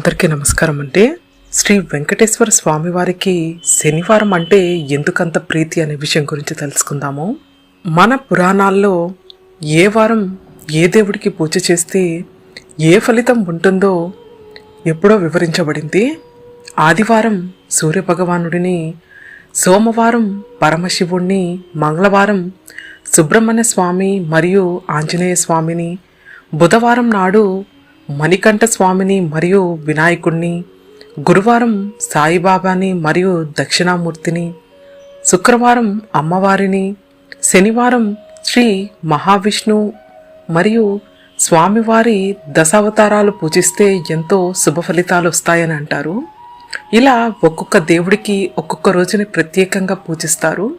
అందరికీ నమస్కారం అంటే శ్రీ వెంకటేశ్వర స్వామి వారికి శనివారం అంటే ఎందుకంత ప్రీతి అనే విషయం గురించి తెలుసుకుందాము. మన పురాణాల్లో ఏ వారం ఏ దేవుడికి పూజ చేస్తే ఏ ఫలితం ఉంటుందో ఎప్పుడో వివరించబడింది. ఆదివారం సూర్యభగవానుడిని సోమవారం పరమశివుణ్ణి మంగళవారం సుబ్రహ్మణ్య స్వామి మరియు ఆంజనేయ స్వామిని బుధవారం నాడు మణికంఠ స్వామిని మరియు వినాయకుణ్ణి గురువారం సాయిబాబాని మరియు దక్షిణామూర్తిని శుక్రవారం అమ్మవారిని శనివారం శ్రీ మహావిష్ణు మరియు స్వామివారి దశావతారాలు పూజిస్తే ఎంతో శుభ ఫలితాలు వస్తాయని అంటారు. ఇలా ఒక్కొక్క దేవుడికి ఒక్కొక్క రోజుని ప్రత్యేకంగా పూజిస్తారు.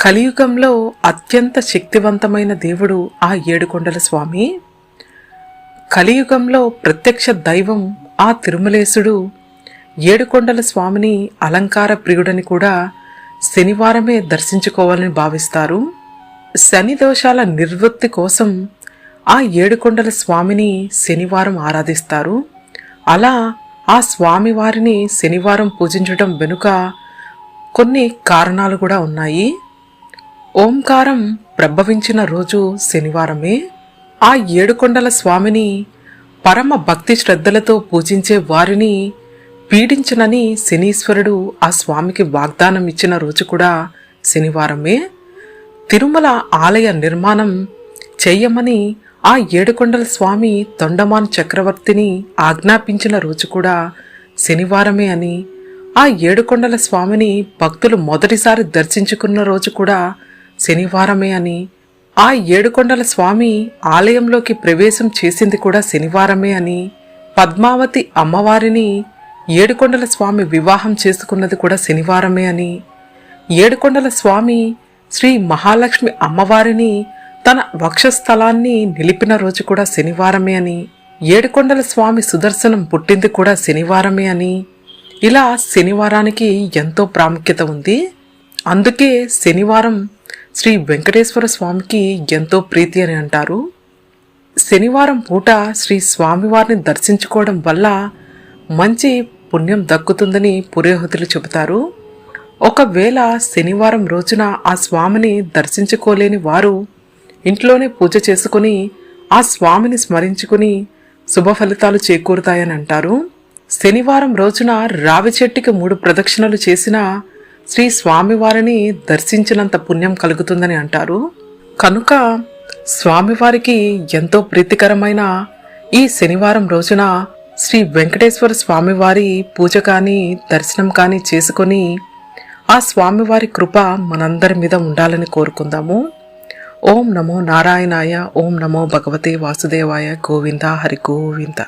కలియుగంలో అత్యంత శక్తివంతమైన దేవుడు ఆ ఏడుకొండల స్వామి. కలియుగంలో ప్రత్యక్ష దైవం ఆ తిరుమలేశుడు ఏడుకొండల స్వామిని అలంకార ప్రియుడని కూడా శనివారమే దర్శించుకోవాలని భావిస్తారు. శని దోషాల నిర్వృత్తి కోసం ఆ ఏడుకొండల స్వామిని శనివారం ఆరాధిస్తారు. అలా ఆ స్వామివారిని శనివారం పూజించడం వెనుక కొన్ని కారణాలు కూడా ఉన్నాయి. ఓంకారం ప్రభవించిన రోజు శనివారమే. ఆ ఏడుకొండల స్వామిని పరమ భక్తి శ్రద్ధలతో పూజించే వారిని పీడించనని శనీశ్వరుడు ఆ స్వామికి వాగ్దానం ఇచ్చిన రోజు కూడా శనివారమే తిరుమల ఆలయ నిర్మాణం చెయ్యమని ఆ ఏడుకొండల స్వామి తొండమాన్ చక్రవర్తిని ఆజ్ఞాపించిన రోజు కూడా శనివారమే అని ఆ ఏడుకొండల స్వామిని భక్తులు మొదటిసారి దర్శించుకున్న రోజు కూడా శనివారమే అని ఆ ఏడుకొండల స్వామి ఆలయంలోకి ప్రవేశం చేసింది కూడా శనివారమే అని పద్మావతి అమ్మవారిని ఏడుకొండల స్వామి వివాహం చేసుకున్నది కూడా శనివారమే అని ఏడుకొండల స్వామి శ్రీ మహాలక్ష్మి అమ్మవారిని తన వక్షస్థలాన్ని నిలిపిన రోజు కూడా శనివారమే అని ఏడుకొండల స్వామి సుదర్శనం పుట్టింది కూడా శనివారమే అని ఇలా శనివారానికి ఎంతో ప్రాముఖ్యత ఉంది. అందుకే శనివారం శ్రీ వెంకటేశ్వర స్వామికి ఎంతో ప్రీతి అని అంటారు. శనివారం పూట శ్రీ స్వామివారిని దర్శించుకోవడం వల్ల మంచి పుణ్యం దక్కుతుందని పురోహితులు చెబుతారు. ఒకవేళ శనివారం రోజున ఆ స్వామిని దర్శించుకోలేని వారు ఇంట్లోనే పూజ చేసుకుని ఆ స్వామిని స్మరించుకుని శుభ ఫలితాలు చేకూరుతాయని అంటారు. శనివారం రోజున రావి చెట్టుకి మూడు ప్రదక్షిణలు చేసినా శ్రీ స్వామివారిని దర్శించినంత పుణ్యం కలుగుతుందని అంటారు. కనుక స్వామివారికి ఎంతో ప్రీతికరమైన ఈ శనివారం రోజున శ్రీ వెంకటేశ్వర స్వామివారి పూజ కానీ దర్శనం కానీ చేసుకొని ఆ స్వామివారి కృప మనందరి మీద ఉండాలని కోరుకుందాము. ఓం నమో నారాయణాయ ఓం నమో భగవతే వాసుదేవాయ గోవింద హరి గోవింద.